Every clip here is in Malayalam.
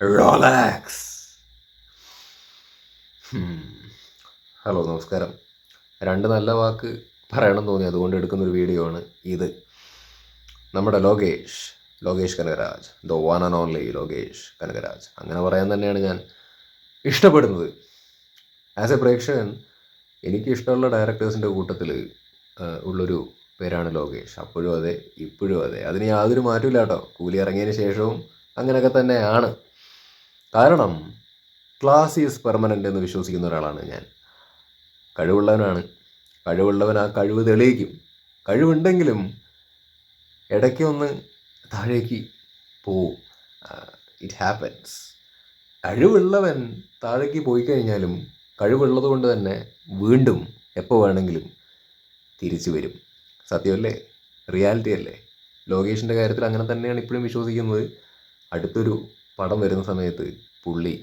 റോലാക്സ് ഹലോ നമസ്കാരം. രണ്ട് നല്ല വാക്ക് പറയണം തോന്നി അതുകൊണ്ട് എടുക്കുന്ന ഒരു വീഡിയോ ആണ് ഇത്. നമ്മുടെ Lokesh Lokesh Kanagaraj the one and only Lokesh Kanagaraj. അങ്ങനെ പറയാൻ തന്നെയാണ് ഞാൻ ഇഷ്ടപ്പെടുന്നത്. ആസ് എ പ്രേക്ഷകൻ എനിക്ക് ഇഷ്ടമുള്ള ഡയറക്ടേഴ്സിന്റെ കൂട്ടത്തിൽ ഉള്ളൊരു പേരാണ് ലോകേഷ്. അപ്പോഴും അതെ ഇപ്പോഴും അതെ. അതിന് യാതൊരു മാറ്റമില്ല കേട്ടോ കൂലി ഇറങ്ങിയതിന് ശേഷവും അങ്ങനെയൊക്കെ തന്നെയാണ്. കാരണം ക്ലാസ് ഈസ് പെർമനന്റ് എന്ന് വിശ്വസിക്കുന്ന ഒരാളാണ് ഞാൻ. കഴിവുള്ളവനാണ്. കഴിവുള്ളവൻ ആ കഴിവ് തെളിയിക്കും. കഴിവുണ്ടെങ്കിലും ഇടയ്ക്ക് ഒന്ന് താഴേക്ക് പോവും. ഇറ്റ് ഹാപ്പൻസ് കഴിവുള്ളവൻ താഴേക്ക് പോയി കഴിഞ്ഞാലും കഴിവുള്ളത് കൊണ്ട് തന്നെ വീണ്ടും എപ്പോൾ വേണമെങ്കിലും തിരിച്ചു വരും. സത്യമല്ലേ? റിയാലിറ്റി അല്ലേ? ലോകേഷിന്റെ കാര്യത്തിൽ അങ്ങനെ തന്നെയാണ് ഇപ്പോഴും വിശ്വസിക്കുന്നത്. അടുത്തൊരു പടം വരുന്ന സമയത്ത് പുള്ളി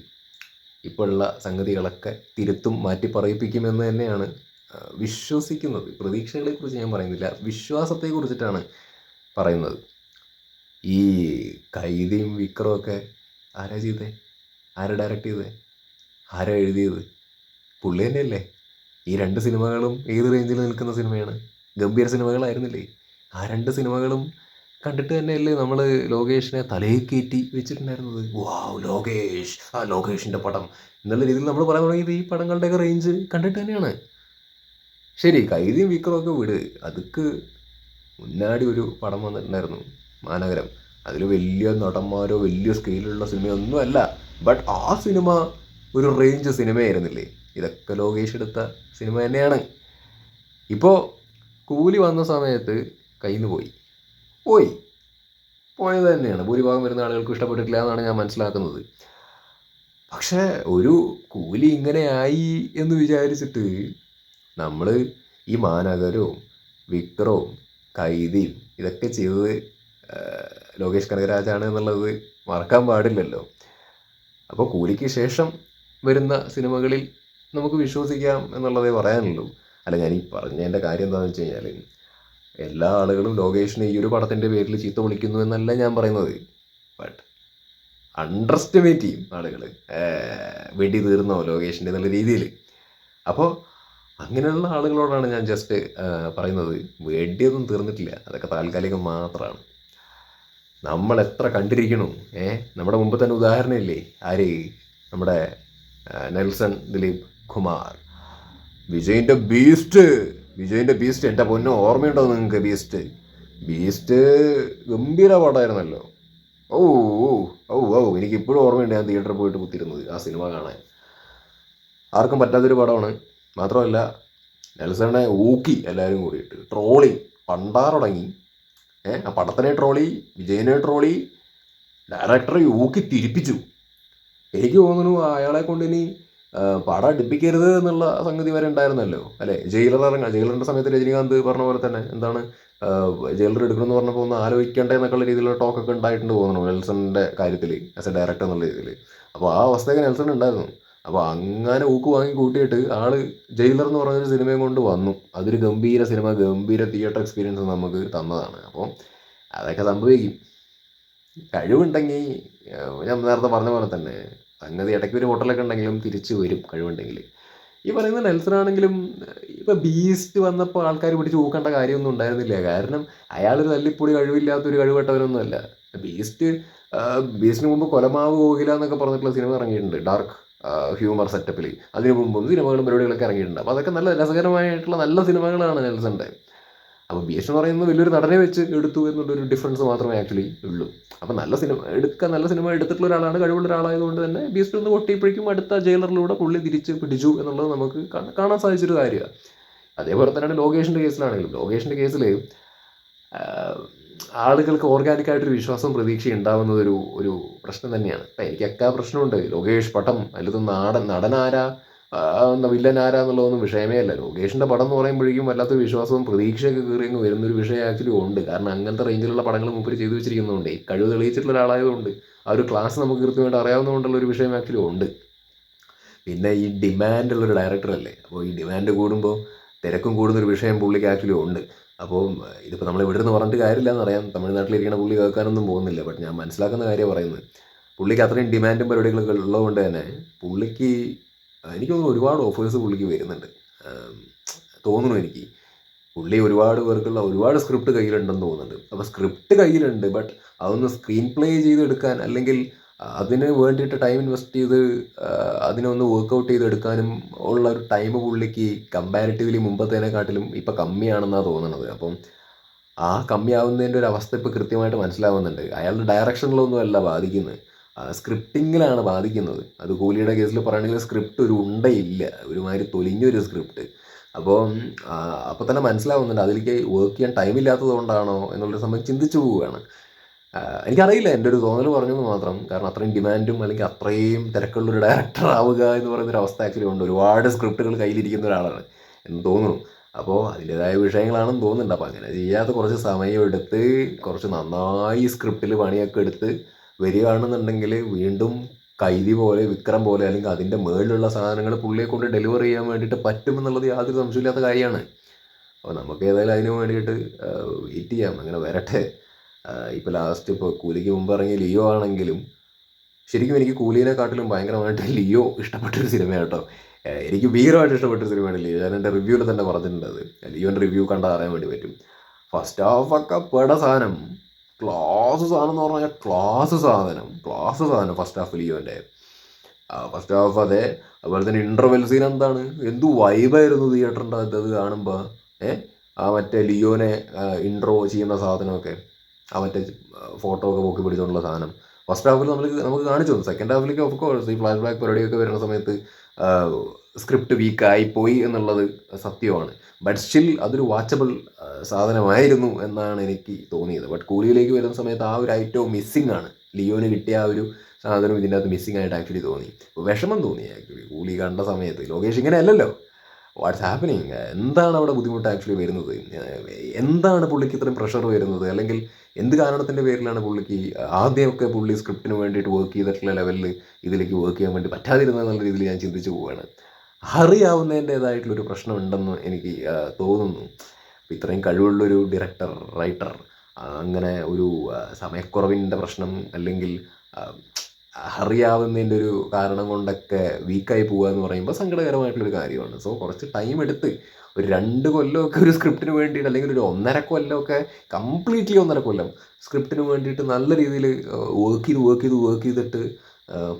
ഇപ്പോഴുള്ള സംഗതികളൊക്കെ തിരുത്തും മാറ്റി പറയിപ്പിക്കുമെന്ന് തന്നെയാണ് വിശ്വസിക്കുന്നത്. പ്രതീക്ഷകളെക്കുറിച്ച് ഞാൻ പറയുന്നില്ല. വിശ്വാസത്തെക്കുറിച്ചിട്ടാണ് പറയുന്നത്. ഈ കൈതിയും വിക്രമൊക്കെ ആരാ ചെയ്തേ? ആരാ ഡയറക്റ്റ് ചെയ്തേ? ആരാ എഴുതിയത്? പുള്ളി തന്നെയല്ലേ? ഈ രണ്ട് സിനിമകളും ഏത് റേഞ്ചിൽ നിൽക്കുന്ന സിനിമയാണ്? ഗംഭീര സിനിമകളായിരുന്നില്ലേ? ആ രണ്ട് സിനിമകളും കണ്ടിട്ട് തന്നെയല്ലേ നമ്മൾ ലോകേഷിനെ തലയിൽ കയറ്റി വെച്ചിട്ടുണ്ടായിരുന്നത്? വാവ് ലോകേഷ് ആ ലോകേഷിന്റെ പടം. എന്നുള്ള രീതിയിൽ നമ്മൾ പറയാൻ തുടങ്ങിയത് ഈ പടങ്ങളുടെയൊക്കെ റേഞ്ച് കണ്ടിട്ട് തന്നെയാണ്. ശരി കൈതിയും വിക്രമൊക്കെ വിട്. അതുക്ക് മുന്നാടി ഒരു പടം വന്നിട്ടുണ്ടായിരുന്നു മാനഗരം. അതിൽ വലിയ നടന്മാരോ വലിയ സ്കെയിലുള്ള സിനിമയൊന്നും അല്ല ബട്ട് ആ സിനിമ ഒരു റേഞ്ച് സിനിമയായിരുന്നില്ലേ? ഇതൊക്കെ ലോകേഷ് എടുത്ത സിനിമ തന്നെയാണ്. ഇപ്പോൾ കൂലി വന്ന സമയത്ത് കയ്യിൽ നിന്ന് പോയി. പോയി. പോയത് തന്നെയാണ്. ഭൂരിഭാഗം വരുന്ന ആളുകൾക്ക് ഇഷ്ടപ്പെട്ടിട്ടില്ല എന്നാണ് ഞാൻ മനസ്സിലാക്കുന്നത്. പക്ഷേ ഒരു കൂലി ഇങ്ങനെ ആയി എന്ന് വിചാരിച്ചിട്ട് നമ്മൾ ഈ മാനകരവും വിക്രവും കൈതിയും ഇതൊക്കെ ചെയ്തത് ലോകേഷ് കനകരാജാണ് എന്നുള്ളത് മറക്കാൻ പാടില്ലല്ലോ. അപ്പോൾ കൂലിക്ക് ശേഷം വരുന്ന സിനിമകളിൽ നമുക്ക് വിശ്വസിക്കാം എന്നുള്ളതേ പറയാനുള്ളൂ. അല്ല ഞാൻ ഈ പറഞ്ഞതിന്റെ കാര്യം എന്താണെന്ന് വെച്ച് കഴിഞ്ഞാൽ എല്ലാ ആളുകളും ലോകേഷിനെ ഈ ഒരു പടത്തിന്റെ പേരിൽ ചീത്ത വിളിക്കുന്നു എന്നല്ല ഞാൻ പറയുന്നത്. ബട്ട് അണ്ടർ എസ്റ്റിമേറ്റ് ചെയ്യും ആളുകൾ വെടി തീർന്നോ ലോകേഷിന്റെ എന്നുള്ള രീതിയിൽ. അപ്പോൾ അങ്ങനെയുള്ള ആളുകളോടാണ് ഞാൻ ജസ്റ്റ് പറയുന്നത്. വെടിയൊന്നും തീർന്നിട്ടില്ല. അതൊക്കെ താൽക്കാലികം മാത്രമാണ് നമ്മൾ എത്ര കണ്ടിരിക്കണു? ഏ നമ്മുടെ മുമ്പ് തന്നെ ഉദാഹരണമില്ലേ ആര്? നമ്മുടെ നെൽസൺ ദിലീപ് കുമാർ. വിജയിന്റെ ബീസ്റ്റ് വിജയിന്റെ ബീസ്റ്റ് എന്റെ പൊന്നോ ഓർമ്മയുണ്ടോ നിങ്ങൾക്ക് ബീസ്റ്റ് ബീസ്റ്റ് ഗംഭീര പടമായിരുന്നല്ലോ ഓ ഓ ഓ ഓ എനിക്ക് ഇപ്പോഴും ഓർമ്മയുണ്ട് ഞാൻ തിയേറ്ററിൽ പോയിട്ട് കുത്തിയിരുന്നത് ആ സിനിമ കാണാൻ. ആർക്കും പറ്റാത്തൊരു പടമാണ് മാത്രമല്ല നെൽസണെ ഊക്കി എല്ലാവരും കൂടിയിട്ട് ട്രോളി പണ്ടാറുടങ്ങി. ഏ ആ പടത്തിനെ ട്രോളി വിജയനെ ട്രോളി ഡയറക്ടറെ ഊക്കി തിരിപ്പിച്ചു. എനിക്ക് തോന്നുന്നു അയാളെ കൊണ്ട് ഇനി പടം അടുപ്പിക്കരുത് എന്നുള്ള സംഗതി വരെ ഉണ്ടായിരുന്നല്ലോ. അല്ലേ? ജയിലർ ഇറങ്ങാം ജയിലറിന്റെ സമയത്ത് രജനീകാന്ത് പറഞ്ഞ പോലെ തന്നെ എന്താണ് ജയിലർ എടുക്കണമെന്ന് പറഞ്ഞപ്പോൾ ഒന്ന് ആലോചിക്കണ്ടേ എന്നൊക്കെയുള്ള രീതിയിലുള്ള ടോക്കൊക്കെ ഉണ്ടായിട്ടുണ്ട് തോന്നുന്നു നെൽസണിന്റെ കാര്യത്തിൽ ആസ് എ ഡയറക്ടർ എന്നുള്ള രീതിയിൽ അപ്പോൾ ആ അവസ്ഥയൊക്കെ നെൽസൺ ഉണ്ടായിരുന്നു. അപ്പോൾ അങ്ങനെ ഊക്ക് വാങ്ങി കൂട്ടിയിട്ട് ആൾ ജയിലർ എന്ന് പറഞ്ഞൊരു സിനിമയും കൊണ്ട് വന്നു. അതൊരു ഗംഭീര സിനിമ ഗംഭീര തിയേറ്റർ എക്സ്പീരിയൻസ് നമുക്ക് തന്നതാണ്. അപ്പോൾ അതൊക്കെ സംഭവിക്കും. കഴിവുണ്ടെങ്കിൽ ഞാൻ നേരത്തെ പറഞ്ഞ പോലെ തന്നെ സംഗതി ഇടയ്ക്ക് ഒരു ഹോട്ടലൊക്കെ ഉണ്ടെങ്കിലും തിരിച്ചു വരും കഴിവുണ്ടെങ്കിൽ ഈ പറയുന്ന നെൽസൺ ആണെങ്കിലും ഇപ്പം ബീസ്റ്റ് വന്നപ്പോൾ ആൾക്കാർ പിടിച്ച് ഊക്കേണ്ട കാര്യമൊന്നും ഉണ്ടായിരുന്നില്ല. കാരണം അയാളൊരു തല്ലിപ്പൊടി കഴിവില്ലാത്തൊരു കഴിവട്ടവനൊന്നുമല്ല ബീസ്റ്റ് ബീസ്റ്റിന് മുമ്പ് കൊലമാവ് പോകില്ല എന്നൊക്കെ പറഞ്ഞിട്ടുള്ള സിനിമ ഇറങ്ങിയിട്ടുണ്ട്. ഡാർക്ക് ഹ്യൂമർ സെറ്റപ്പിൽ അതിനു മുമ്പും സിനിമകളും പരിപാടികളൊക്കെ ഇറങ്ങിയിട്ടുണ്ട്. അപ്പോൾ അതൊക്കെ നല്ല രസകരമായിട്ടുള്ള നല്ല സിനിമകളാണ് നെൽസന്റെ അപ്പോൾ എസ് എന്ന് പറയുന്നത് വലിയൊരു നടനെ വെച്ച് എടുത്തു എന്നുള്ളൊരു ഡിഫറൻസ് മാത്രമേ ആക്ച്വലി ഉള്ളൂ. അപ്പോൾ നല്ല സിനിമ എടുക്കാൻ നല്ല സിനിമ എടുത്തിട്ടുള്ള ഒരാളാണ് കഴിവുള്ള ഒരാളായതുകൊണ്ട് തന്നെ ബി എസ് ഒന്ന് പൊട്ടിയപ്പോഴേക്കും അടുത്ത ജയിലറിലൂടെ പുള്ളി തിരിച്ച് പിടിച്ചു എന്നുള്ളത് നമുക്ക് കാണാൻ സാധിച്ചൊരു കാര്യമാണ് അതേപോലെ തന്നെയാണ് ലോകേഷിന്റെ കേസിലാണെങ്കിലും ലോകേഷിന്റെ കേസിൽ ആളുകൾക്ക് ഓർഗാനിക് ആയിട്ടൊരു പ്രതീക്ഷ പ്രതീക്ഷയും ഉണ്ടാവുന്നത് ഒരു പ്രശ്നം തന്നെയാണ്. അപ്പം എനിക്കൊക്കെ പ്രശ്നമുണ്ട്. ലോകേഷ് പടം അല്ലെങ്കിൽ നാടൻ നടനാരാ? എന്താ വില്ലൻ ആരാ എന്നുള്ളതൊന്നും വിഷയമേ അല്ല. ലോകേഷിന്റെ പടം എന്ന് പറയുമ്പോഴേക്കും വല്ലാത്ത വിശ്വാസവും പ്രതീക്ഷയൊക്കെ കയറി അങ്ങ് വരുന്നൊരു വിഷയം ആക്ച്വലി ഉണ്ട്. കാരണം അങ്ങനത്തെ റേഞ്ചിലുള്ള പടങ്ങൾ മുമ്പിൽ ചെയ്തു വെച്ചിരിക്കുന്നതുകൊണ്ട് കഴിവ് തെളിയിച്ചിട്ടുള്ള ഒരാളായതുകൊണ്ട് ആ ഒരു ക്ലാസ് നമുക്ക് കൃത്യമായിട്ട് അറിയാവുന്നതുകൊണ്ടുള്ള ഒരു വിഷയം ആക്ച്വലി ഉണ്ട്. പിന്നെ ഈ ഡിമാൻഡ് ഉള്ളൊരു ഡയറക്ടറല്ലേ അപ്പോൾ ഈ ഡിമാൻഡ് കൂടുമ്പോൾ തിരക്കും കൂടുന്നൊരു വിഷയം പുള്ളിക്ക് ആക്ച്വലി ഉണ്ട്. അപ്പോൾ ഇതിപ്പോൾ നമ്മൾ ഇവിടെ നിന്ന് പറഞ്ഞിട്ട് കാര്യമില്ല എന്നറിയാം. തമിഴ്നാട്ടിലിരിക്കുന്ന പുള്ളി കേൾക്കാനൊന്നും പോകുന്നില്ല. ബട്ട് ഞാൻ മനസ്സിലാക്കുന്ന കാര്യം പറയുന്നത്. പുള്ളിക്ക് അത്രയും ഡിമാൻഡും പരിപാടികളൊക്കെ ഉള്ളതുകൊണ്ട് തന്നെ പുള്ളിക്ക് എനിക്ക് തോന്നുന്നു ഒരുപാട് ഓഫേഴ്സ് പുള്ളിക്ക് വരുന്നുണ്ട്. തോന്നുന്നു എനിക്ക്. പുള്ളി ഒരുപാട് പേർക്കുള്ള ഒരുപാട് സ്ക്രിപ്റ്റ് കയ്യിലുണ്ടെന്ന് തോന്നുന്നുണ്ട്. അപ്പോൾ സ്ക്രിപ്റ്റ് കയ്യിലുണ്ട് ബട്ട് അതൊന്ന് സ്ക്രീൻ പ്ലേ ചെയ്തെടുക്കാൻ അല്ലെങ്കിൽ അതിന് വേണ്ടിയിട്ട് ടൈം ഇൻവെസ്റ്റ് ചെയ്ത് അതിനൊന്ന് വർക്കൗട്ട് ചെയ്തെടുക്കാനും ഉള്ള ഒരു ടൈം പുള്ളിക്ക് കമ്പാരിറ്റീവ്ലി മുമ്പത്തേനെക്കാട്ടിലും ഇപ്പം കമ്മിയാണെന്നാണ് തോന്നുന്നത് അപ്പം ആ കമ്മിയാവുന്നതിന്റെ ഒരു അവസ്ഥ ഇപ്പോൾ കൃത്യമായിട്ട് മനസ്സിലാവുന്നുണ്ട്. അയാളുടെ ഡയറക്ഷനിലൊന്നും അല്ല ബാധിക്കുന്നത് സ്ക്രിപ്റ്റിങ്ങിലാണ് ബാധിക്കുന്നത്. അത് കൂലിയുടെ കേസിൽ പറയുകയാണെങ്കിൽ സ്ക്രിപ്റ്റ് ഒരു ഉണ്ടയില്ല. ഒരുമാതിരി തൊലിഞ്ഞൊരു സ്ക്രിപ്റ്റ് അപ്പോൾ അപ്പോൾ തന്നെ മനസ്സിലാവുന്നുണ്ട്. അതിലേക്ക് വർക്ക് ചെയ്യാൻ ടൈം ഇല്ലാത്തത് എന്നുള്ളൊരു സമയം ചിന്തിച്ചു പോവുകയാണ്. എനിക്കറിയില്ല. എന്റെ ഒരു തോന്നൽ പറഞ്ഞു മാത്രം. കാരണം അത്രയും ഡിമാൻഡും അല്ലെങ്കിൽ അത്രയും തിരക്കുള്ളൊരു ഡയറക്ടർ ആവുക എന്ന് പറയുന്ന ഒരു അവസ്ഥ ആക്ച്വലി ഉണ്ട്. ഒരുപാട് സ്ക്രിപ്റ്റുകൾ കയ്യിലിരിക്കുന്ന ഒരാളാണ് എന്ന് തോന്നുന്നു. അപ്പോൾ അതിന്റെതായ വിഷയങ്ങളാണെന്ന് തോന്നുന്നുണ്ട്. അപ്പോൾ അങ്ങനെ ചെയ്യാത്ത കുറച്ച് സമയം എടുത്ത് കുറച്ച് നന്നായി സ്ക്രിപ്റ്റിൽ പണിയൊക്കെ എടുത്ത് വരികയാണെന്നുണ്ടെങ്കിൽ വീണ്ടും കൈതി പോലെ വിക്രം പോലെ അല്ലെങ്കിൽ അതിന്റെ മേളിലുള്ള സാധനങ്ങൾ പുള്ളിയെ കൊണ്ട് ഡെലിവറി ചെയ്യാൻ വേണ്ടിയിട്ട് പറ്റുമെന്നുള്ളത് യാതൊരു സംശയമില്ലാത്ത കാര്യമാണ്. അപ്പോൾ നമുക്ക് ഏതായാലും അതിന് വേണ്ടിയിട്ട് വെയിറ്റ് ചെയ്യാം. അങ്ങനെ വരട്ടെ. ഇപ്പോൾ ലാസ്റ്റ് ഇപ്പോൾ കൂലിക്ക് മുമ്പ് ഇറങ്ങിയ ലിയോ ആണെങ്കിലും ശരിക്കും എനിക്ക് കൂലിനെക്കാട്ടിലും ഭയങ്കരമായിട്ട് ലിയോ ഇഷ്ടപ്പെട്ടൊരു സിനിമയാണ് കേട്ടോ. എനിക്ക് ഭീകരമായിട്ട് ഇഷ്ടപ്പെട്ടൊരു സിനിമയാണ് ലിയോ. ഞാൻ എന്റെ റിവ്യൂവിൽ തന്നെ പറഞ്ഞിട്ടുണ്ട് അത്. ലിയോന്റെ റിവ്യൂ കണ്ടാൽ അറിയാൻ വേണ്ടി പറ്റും. ഫസ്റ്റ് ഹാഫ് ഒക്കെ പെട സാധനം. ക്ലാസ് സാധനം എന്ന് പറഞ്ഞാൽ ക്ലാസ് സാധനം ക്ലാസ് സാധനം ഫസ്റ്റ് ഹാഫ് ലിയോന്റെ ഫസ്റ്റ് ഹാഫ് അതെ അതുപോലെ തന്നെ ഇന്റർവെൽ സീൻ എന്താണ്? എന്തു വൈബായിരുന്നു തിയേറ്ററിന്റെ അത് കാണുമ്പോൾ ഏ? ആ മറ്റേ ലിയോനെ ഇൻട്രോ ചെയ്യുന്ന സാധനമൊക്കെ ആ മറ്റേ ഫോട്ടോ ഒക്കെ പൊക്കി പിടിച്ചുകൊണ്ടുള്ള സാധനം. ഫസ്റ്റ് ഹാഫിൽ നമ്മൾ നമുക്ക് കാണിച്ചു തന്നു. സെക്കൻഡ് ഹാഫിലേക്ക് ഓഫ് കോഴ്സ് ഈ ഫ്ലാഷ് ബാക്ക് പരിപാടിയൊക്കെ വരുന്ന സമയത്ത് സ്ക്രിപ്റ്റ് വീക്കായി പോയി എന്നുള്ളത് സത്യമാണ്. ബട്ട് സ്റ്റിൽ അതൊരു വാച്ചബിൾ സാധനമായിരുന്നു എന്നാണ് എനിക്ക് തോന്നിയത്. ബട്ട് കൂലിയിലേക്ക് വരുന്ന സമയത്ത് ആ ഒരു ഐറ്റവും മിസ്സിംഗ് ആണ്. ലിയോന് കിട്ടിയ ആ ഒരു സാധനം ഇതിന്റെ അകത്ത് മിസ്സിംഗ് ആയിട്ട് ആക്ച്വലി തോന്നി. വിഷമം തോന്നി ആക്ച്വലി കൂലി കണ്ട സമയത്ത്. ലോകേഷ് ഇങ്ങനെ അല്ലല്ലോ. വാട്ട്സ് ഹാപ്പനിങ് എന്താണ് അവിടെ ബുദ്ധിമുട്ട് ആക്ച്വലി വരുന്നത്? എന്താണ് പുള്ളിക്ക് ഇത്രയും പ്രഷർ വരുന്നത്? അല്ലെങ്കിൽ എന്ത് കാരണത്തിന്റെ പേരിലാണ് പുള്ളിക്ക് ആദ്യമൊക്കെ പുള്ളി സ്ക്രിപ്റ്റിന് വേണ്ടിയിട്ട് വർക്ക് ചെയ്തിട്ടുള്ള ലെവലിൽ ഇതിലേക്ക് വർക്ക് ചെയ്യാൻ വേണ്ടി പറ്റാതിരുന്നത് എന്നുള്ള രീതിയിൽ ഞാൻ ചിന്തിച്ചു പോവുകയാണ്. അറിയാവുന്നതിന്റേതായിട്ടുള്ളൊരു പ്രശ്നമുണ്ടെന്ന് എനിക്ക് തോന്നുന്നു. ഇത്രയും കഴിവുള്ളൊരു ഡയറക്ടർ റൈറ്റർ അങ്ങനെ ഒരു സമയക്കുറവിന്റെ പ്രശ്നം അല്ലെങ്കിൽ ഹറിയാവുന്നതിന്റെ ഒരു കാരണം കൊണ്ടൊക്കെ വീക്കായി പോകുക എന്ന് പറയുമ്പോൾ സങ്കടകരമായിട്ടുള്ളൊരു കാര്യമാണ്. സോ കുറച്ച് ടൈം എടുത്ത് ഒരു രണ്ട് കൊല്ലമൊക്കെ ഒരു സ്ക്രിപ്റ്റിന് വേണ്ടിയിട്ട് അല്ലെങ്കിൽ ഒരു ഒന്നര കൊല്ലമൊക്കെ കംപ്ലീറ്റ്ലി ഒന്നര കൊല്ലം സ്ക്രിപ്റ്റിന് വേണ്ടിയിട്ട് നല്ല രീതിയിൽ വർക്ക് ചെയ്ത് വർക്ക് ചെയ്ത് വർക്ക് ചെയ്തിട്ട്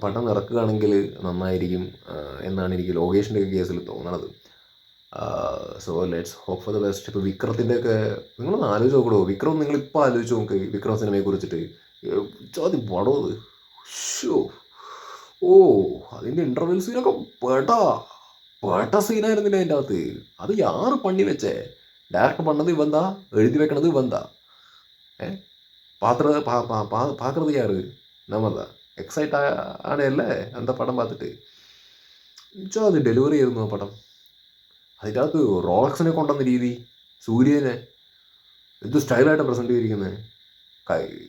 പടം ഇറക്കുകയാണെങ്കിൽ നന്നായിരിക്കും എന്നാണ് എനിക്ക് ലോകേഷിന്റെ കേസിൽ തോന്നണത്. So let's hope for the best ഇപ്പോൾ വിക്രത്തിന്റെ ഒക്കെ നിങ്ങളൊന്ന് ആലോചിച്ച് നോക്കണോ വിക്രം നിങ്ങളിപ്പോൾ ആലോചിച്ച് നോക്ക് വിക്രം സിനിമയെ കുറിച്ചിട്ട്. ചോദ്യം പടോ ഷോ ഓ അതിന്റെ ഇന്റർവെൽ സീനൊക്കെ പേട്ടാ പേട്ട സീനായിരുന്നില്ല അതിന്റെ അകത്ത് അത് യാറ് പണി വെച്ചേ. ഡയറക്ടർ പണത് ഇവന്താ? എഴുതി വെക്കണത് ഇവന്താ? ഏ? പാത്ര പാ- പാ- പാ- പാക്കறது யாரு நம்ம தான் എക്സൈറ്റ് ആണല്ലേ എന്താ പടം பார்த்துட்டு ഇച്ചോ അത് ഡെലിവറി ചെയ്തു ആ പടം അതിൻ്റെ അകത്ത് റോളക്സിനെ കൊണ്ടുവന്ന രീതി സൂര്യനെ എന്ത് സ്റ്റൈലായിട്ട് പ്രസൻറ്റ് ചെയ്തിരിക്കുന്നത്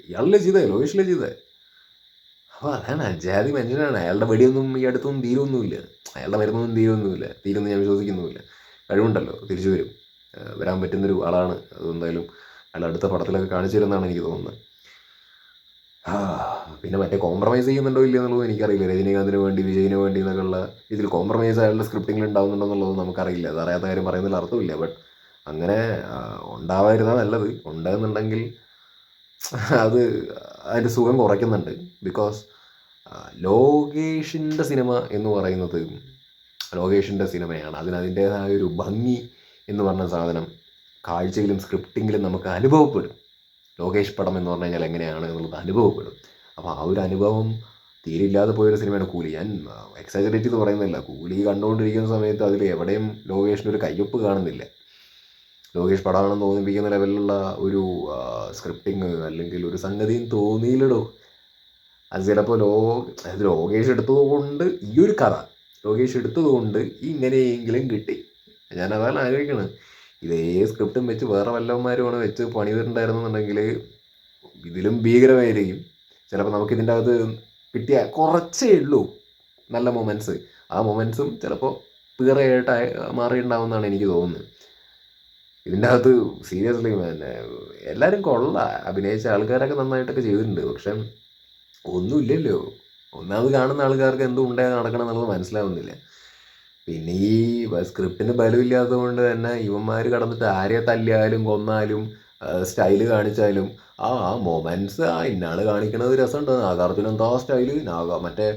ഇയാളല്ലേ ചെയ്തേ ലോകേഷിലെ ചെയ്തേ അപ്പോൾ അതാണ് ജാതി മനുഷ്യനാണ് അയാളുടെ വെടിയൊന്നും ഈ അടുത്തൊന്നും തീരൊന്നുമില്ല അയാളുടെ മരുന്നൊന്നും തീരൊന്നുമില്ല തീരുമെന്ന് ഞാൻ വിശ്വസിക്കുന്നുമില്ല കഴിവുണ്ടല്ലോ തിരിച്ചു വരും ആ, വരാൻ പറ്റുന്നൊരു ആളാണ് അതെന്തായാലും അയാൾ അടുത്ത പടത്തിലൊക്കെ കാണിച്ചു തരുമെന്നാണ് എനിക്ക് തോന്നുന്നത് ആ, പിന്നെ മറ്റേ കോംപ്രമൈസ് ചെയ്യുന്നുണ്ടോ ഇല്ല എന്നുള്ളത് എനിക്കറിയില്ല. രജനീകാന്തിന് വേണ്ടി വിജയിന് വേണ്ടി എന്നൊക്കെയുള്ള ഇതിൽ കോംപ്രമൈസ് ആയിട്ടുള്ള സ്ക്രിപ്റ്റിംഗിൽ ഉണ്ടാവുന്നുണ്ടോ എന്നുള്ളത് നമുക്കറിയില്ല. അത് അറിയാത്ത കാര്യം പറയുന്നതിൽ അർത്ഥമില്ല. ബട്ട് അങ്ങനെ ഉണ്ടാവാതിരുന്നാൽ നല്ലത്. ഉണ്ടെന്നുണ്ടെങ്കിൽ അത് അതിന്റെ സുഖം കുറയ്ക്കുന്നുണ്ട്. ബിക്കോസ് ലോകേഷിന്റെ സിനിമ എന്ന് പറയുന്നത് ലോകേഷിന്റെ സിനിമയാണ്. അതിന് അതിന്റേതായ ഒരു ഭംഗി എന്ന് പറഞ്ഞ സാധനം കാഴ്ചയിലും സ്ക്രിപ്റ്റിങ്ങിലും നമുക്ക് അനുഭവപ്പെടും. ലോകേഷ് പടം എന്ന് പറഞ്ഞു കഴിഞ്ഞാൽ എങ്ങനെയാണ് എന്നുള്ളത് അനുഭവപ്പെടും. അപ്പോൾ ആ ഒരു അനുഭവം തീരില്ലാതെ പോയൊരു സിനിമയാണ് കൂലി. ഞാൻ എക്സാജറേറ്റ് എന്ന് പറയുന്നില്ല. കൂലി കണ്ടുകൊണ്ടിരിക്കുന്ന സമയത്ത് അതിൽ എവിടെയും ലോകേഷിന്റെ ഒരു കയ്യൊപ്പ് കാണുന്നില്ല. ലോകേഷ് പടമാണെന്ന് തോന്നിപ്പിക്കുന്ന ലെവലിലുള്ള ഒരു സ്ക്രിപ്റ്റിങ് അല്ലെങ്കിൽ ഒരു സംഗതിയും തോന്നിയില്ലടോ. അത് ചിലപ്പോൾ ലോ അത് ലോകേഷ് എടുത്തതുകൊണ്ട് ഈ ഒരു കഥ ലോകേഷ് എടുത്തതുകൊണ്ട് ഇങ്ങനെയെങ്കിലും കിട്ടി. ഞാൻ അതാണ് ആലോചിക്കണത് ഇതേ സ്ക്രിപ്റ്റും വെച്ച് വേറെ വല്ലവന്മാരുമാണ് വെച്ച് പണി പണിതിട്ടുണ്ടായിരുന്നെന്നുണ്ടെങ്കിൽ ഇതിലും ഭീകരമായിരിക്കും. ചിലപ്പോൾ നമുക്ക് ഇതിന്റെ അകത്ത് കിട്ടിയ കുറച്ചേ ഉള്ളൂ നല്ല മൊമെന്റ്സ് ആ മൊമെന്റ്സും ചിലപ്പോൾ തീറയായിട്ട് മാറിയിട്ടുണ്ടാവുമെന്നാണ് എനിക്ക് തോന്നുന്നത്. ഇതിന്റെ അകത്ത് സീരിയസ്ലി പിന്നെ എല്ലാവരും കൊള്ള. അഭിനയിച്ച ആൾക്കാരൊക്കെ നന്നായിട്ടൊക്കെ ചെയ്തിട്ടുണ്ട്. പക്ഷെ ഒന്നുമില്ലല്ലോ. ഒന്നാമത് കാണുന്ന ആൾക്കാർക്ക് എന്തും നടക്കണം എന്നുള്ളത് മനസ്സിലാവുന്നില്ല. പിന്നെ ഈ സ്ക്രിപ്റ്റിന് ബലമില്ലാത്തത് കൊണ്ട് തന്നെ ഇവന്മാർ കടന്നിട്ട് ആരെ തല്ലിയാലും കൊന്നാലും സ്റ്റൈൽ കാണിച്ചാലും ആ ആ മൊമെന്റ്സ് ആ ഇന്നാൾ കാണിക്കണത് രസമുണ്ട്. നാഗാർജുന എന്താ സ്റ്റൈൽ നാഗ മറ്റേ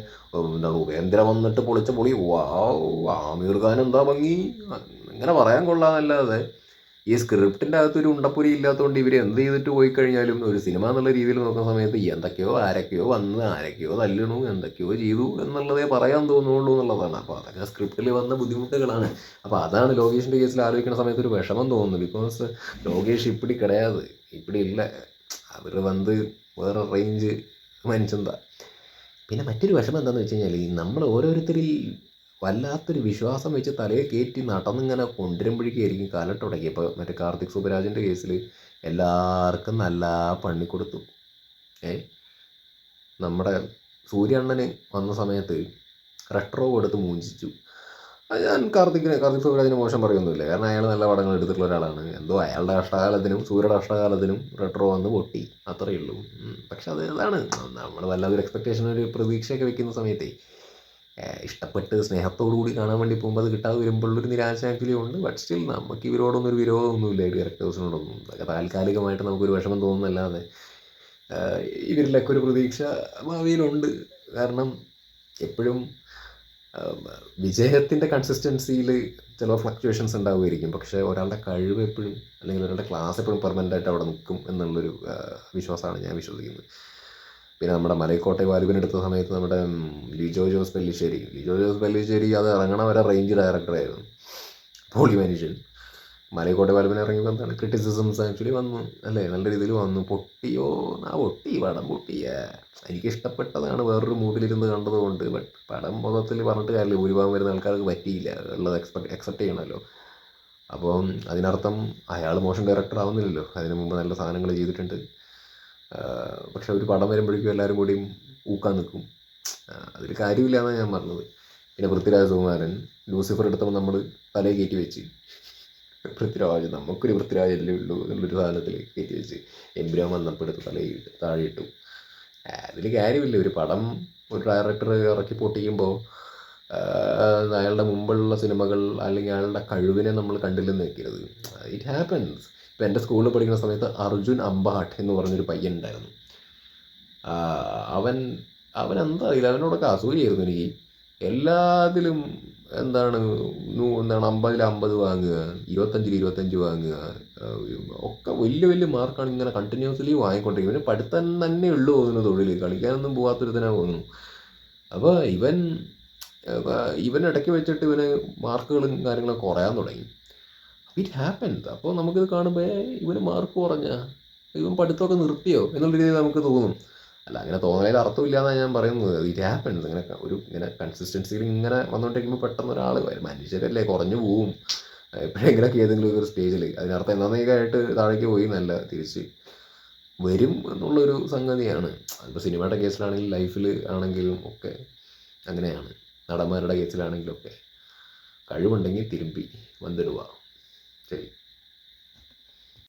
എന്താണ് ഉപേന്ദ്ര വന്നിട്ട് പൊളിച്ച പൊളി വാ ആമീർ ഖാൻ എന്താ ഭംഗി അങ്ങനെ പറയാൻ കൊള്ളാന്നല്ലാതെ ഈ സ്ക്രിപ്റ്റിന്റെ അകത്തൊരു ഉണ്ടപ്പൊരി ഇല്ലാത്തതുകൊണ്ട് ഇവർ എന്ത് ചെയ്തിട്ട് പോയി കഴിഞ്ഞാലും ഒരു സിനിമ എന്നുള്ള രീതിയിൽ നോക്കുന്ന സമയത്ത് എന്തൊക്കെയോ ആരൊക്കെയോ വന്ന് ആരൊക്കെയോ തല്ലണു എന്തൊക്കെയോ ചെയ്തു എന്നുള്ളതേ പറയാൻ തോന്നുള്ളൂ എന്നുള്ളതാണ്. അപ്പോൾ അതൊക്കെ സ്ക്രിപ്റ്റിൽ വന്ന ബുദ്ധിമുട്ടുകളാണ്. അപ്പോൾ അതാണ് ലോകേഷിന്റെ കേസിൽ ആലോചിക്കുന്ന സമയത്ത് ഒരു വിഷമം തോന്നുന്നു ബിക്കോസ് ലോകേഷ് ഇപ്പിടി കിടയാതെ ഇപ്പിടി ഇല്ല. അവർ വന്ന് വേറെ റേഞ്ച് മനുഷ്യന്താ. പിന്നെ മറ്റൊരു വിഷമം എന്താണെന്ന് വെച്ച് കഴിഞ്ഞാൽ നമ്മൾ ഓരോരുത്തരിൽ വല്ലാത്തൊരു വിശ്വാസം വെച്ച് തലയെ കയറ്റി നടന്നിങ്ങനെ കൊണ്ടുവരുമ്പോഴേക്കായിരിക്കും കാലം തുടങ്ങി ഇപ്പോൾ മറ്റേ കാർത്തിക് സുബരാജിന്റെ കേസിൽ എല്ലാവർക്കും നല്ല പണി കൊടുത്തു. ഏ? നമ്മുടെ സൂര്യണ്ണന് വന്ന സമയത്ത് റെട്രോ കൊടുത്ത് മൂഞ്ചിച്ചു. അത് ഞാൻ കാർത്തിക്കിന് കാർത്തിക് സുബരാജിന് മോശം പറയൊന്നുമില്ല. കാരണം അയാൾ നല്ല പടങ്ങൾ എടുത്തിട്ടുള്ള ഒരാളാണ്. എന്തോ അയാളുടെ കഷ്ടകാലത്തിനും സൂര്യയുടെ കഷ്ടകാലത്തിനും റെട്രോ വന്ന് പൊട്ടി. അത്രയേ ഉള്ളൂ. പക്ഷെ അത് അതാണ് നമ്മൾ വല്ലാതൊരു എക്സ്പെക്റ്റേഷൻ ഒരു പ്രതീക്ഷയൊക്കെ വെക്കുന്ന സമയത്തേ ഇഷ്ടപ്പെട്ട് സ്നേഹത്തോടു കൂടി കാണാൻ വേണ്ടി പോകുമ്പോൾ അത് കിട്ടാതെ വരുമ്പോഴുള്ളൊരു നിരാശ ആക്ച്വലി ഉണ്ട്. ബട്ട് സ്റ്റിൽ നമുക്ക് ഇവരോടൊന്നും ഒരു വിരോധമൊന്നുമില്ല. ഡയറക്ടേഴ്സിനോടൊന്നും അതൊക്കെ താൽക്കാലികമായിട്ട് നമുക്കൊരു വിഷമം തോന്നുന്നല്ലാതെ ഇവരിലൊക്കെ ഒരു പ്രതീക്ഷ ഭാവിയിലുണ്ട്. കാരണം എപ്പോഴും വിജയത്തിന്റെ കൺസിസ്റ്റൻസിയിൽ ചില ഫ്ലക്ച്വേഷൻസ് ഉണ്ടാവുമായിരിക്കും. പക്ഷേ ഒരാളുടെ കഴിവ് എപ്പോഴും അല്ലെങ്കിൽ ഒരാളുടെ ക്ലാസ് എപ്പോഴും പെർമനന്റ് ആയിട്ട് അവിടെ നിൽക്കും എന്നുള്ളൊരു വിശ്വാസമാണ് ഞാൻ വിശ്വസിക്കുന്നത്. പിന്നെ നമ്മുടെ മലൈക്കോട്ടെ വാലുവിനെടുത്ത സമയത്ത് നമ്മുടെ ലിജോ ജോസ് പെല്ലിശ്ശേരി. ലിജോ ജോസ് പെല്ലിശ്ശേരി അത് ഇറങ്ങണ വരെ റേഞ്ച് ഡയറക്ടറായിരുന്നു പോളി മനുഷ്യൻ. മലൈക്കോട്ടെ വാലുവിനെ ഇറങ്ങിയപ്പോൾ എന്താണ്? ക്രിറ്റിസിസംസ് ആക്ച്വലി വന്നു. അല്ലേ? നല്ല രീതിയിൽ വന്നു. പൊട്ടിയോ? ആ പൊട്ടി പടം പൊട്ടിയ. എനിക്ക് ഇഷ്ടപ്പെട്ടതാണ് വേറൊരു മൂഡിലിരുന്ന് കണ്ടതുകൊണ്ട്. ബട്ട് പടം മൊത്തത്തിൽ പറഞ്ഞിട്ട് കാര്യമില്ല. ഭൂരിഭാഗം വരുന്ന ആൾക്കാർക്ക് പറ്റിയില്ല. ഉള്ളത് എക്സ്പെക്ട് എക്സെപ്റ്റ് ചെയ്യണമല്ലോ. അപ്പം അതിനർത്ഥം അയാൾ മോശം ഡയറക്ടർ ആവുന്നില്ലല്ലോ. അതിന് മുമ്പ് നല്ല സാധനങ്ങൾ ചെയ്തിട്ടുണ്ട്. പക്ഷെ ഒരു പടം വരുമ്പോഴേക്കും എല്ലാവരും കൂടി ഊക്കാൻ നിൽക്കും. അതിൽ കാര്യമില്ല എന്നാണ് ഞാൻ പറഞ്ഞത്. പിന്നെ പൃഥ്വിരാജ് സുകുമാരൻ ലൂസിഫർ എടുത്തപ്പോൾ നമ്മൾ തലയിൽ കയറ്റി വെച്ച്. പൃഥ്വിരാജ് നമുക്കൊരു പൃഥ്വിരാജ് അല്ലേ ഉള്ളൂ എന്നുള്ളൊരു സാധനത്തിൽ കയറ്റി വെച്ച് എംബ്രാൻ വന്നപ്പോൾ എടുത്ത് തലയിൽ താഴെയിട്ടു അതിൽ കാര്യമില്ല. ഒരു പടം ഒരു ഡയറക്ടർ ഇറക്കി പൊട്ടിക്കുമ്പോൾ അയാളുടെ മുമ്പുള്ള സിനിമകൾ അല്ലെങ്കിൽ അയാളുടെ കഴിവിനെ നമ്മൾ കണ്ടില്ലെന്ന് വെക്കരുത്. ഇറ്റ് ഹാപ്പൻസ് ഇപ്പം എന്റെ സ്കൂളിൽ പഠിക്കുന്ന സമയത്ത് അർജുൻ അമ്പാട്ട് എന്ന് പറഞ്ഞൊരു പയ്യൻ ഉണ്ടായിരുന്നു. അവൻ അവൻ എന്താ അറിയില്ല അവനോടൊക്കെ അസൂയായിരുന്നു എനിക്ക്. എല്ലാത്തിലും എന്താണ് എന്താണ് അമ്പതിൽ അമ്പത് വാങ്ങുക ഇരുപത്തഞ്ചിൽ ഇരുപത്തഞ്ച് വാങ്ങുക ഒക്കെ വലിയ വലിയ മാർക്കാണ് ഇങ്ങനെ കണ്ടിന്യൂസ്ലി വാങ്ങിക്കൊണ്ടിരിക്കുന്നത്. ഇവന് പഠിത്തം തന്നെ ഉള്ളു പോകുന്നു തൊഴിൽ കളിക്കാനൊന്നും പോകാത്തൊരുത്തനാ പോകുന്നു അപ്പോൾ ഇവൻ ഇവൻ ഇടയ്ക്ക് വെച്ചിട്ട് ഇവന് മാർക്കുകളും കാര്യങ്ങളും കുറയാൻ തുടങ്ങി. ഇറ്റ് ഹാപ്പൻസ് അപ്പോൾ നമുക്കിത് കാണുമ്പോൾ "ഏയ്, ഇവന് മാർക്ക് കുറഞ്ഞ. ഇവൻ പഠിത്തമൊക്കെ നിർത്തിയോ? എന്നുള്ള രീതിയിൽ നമുക്ക് തോന്നും. അല്ല അങ്ങനെ തോന്നലയിൽ അർത്ഥമില്ല എന്നാണ് ഞാൻ പറയുന്നത്. ഇറ്റ് ഹാപ്പൻസ് ഇങ്ങനെ ഒരു ഇങ്ങനെ കൺസിസ്റ്റൻസിയിൽ ഇങ്ങനെ വന്നുകൊണ്ടിരിക്കുമ്പോൾ പെട്ടെന്ന് ഒരാൾ വരും. മനുഷ്യരല്ലേ കുറഞ്ഞു പോവും. എപ്പോഴെങ്കിലൊക്കെ ഏതെങ്കിലും ഒരു സ്റ്റേജിൽ അതിനർത്ഥം എന്നേക്കായിട്ട് താഴേക്ക് പോയി നല്ല തിരിച്ച് വരും എന്നുള്ളൊരു സംഗതിയാണ്. അതിപ്പോൾ സിനിമയുടെ കേസിലാണെങ്കിലും ലൈഫിൽ ആണെങ്കിലും ഒക്കെ അങ്ങനെയാണ്. നടന്മാരുടെ കേസിലാണെങ്കിലും ഒക്കെ കഴിവുണ്ടെങ്കിൽ തിരുമ്പി വന്നിടുക. ശരി